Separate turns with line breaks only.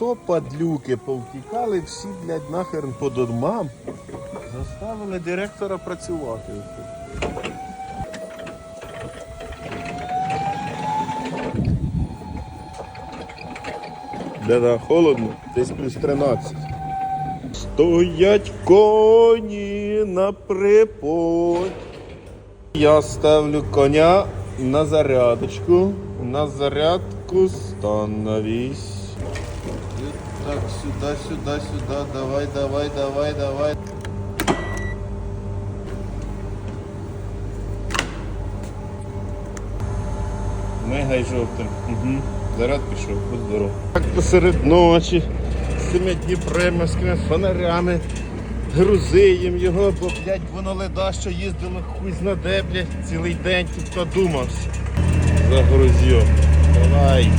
то падлюки повтікали всі, блядь, нахер по домам. Заставили директора працювати. Да-да, холодно, десь плюс 13. Стоять коні на припой. Я ставлю коня на зарядочку. На зарядку становись. Так, сюда, сюда, сюда. Давай, давай, давай, давай. Мигай жовтим. Угу. Заряд пішов, будь здоров. Так посеред ночі з цими дніпремовськими фонарями грузиєм його, бо, блядь, воно леда, що їздило хуй зна де, блядь, цілий день тут подумався. Загрузив. Давай.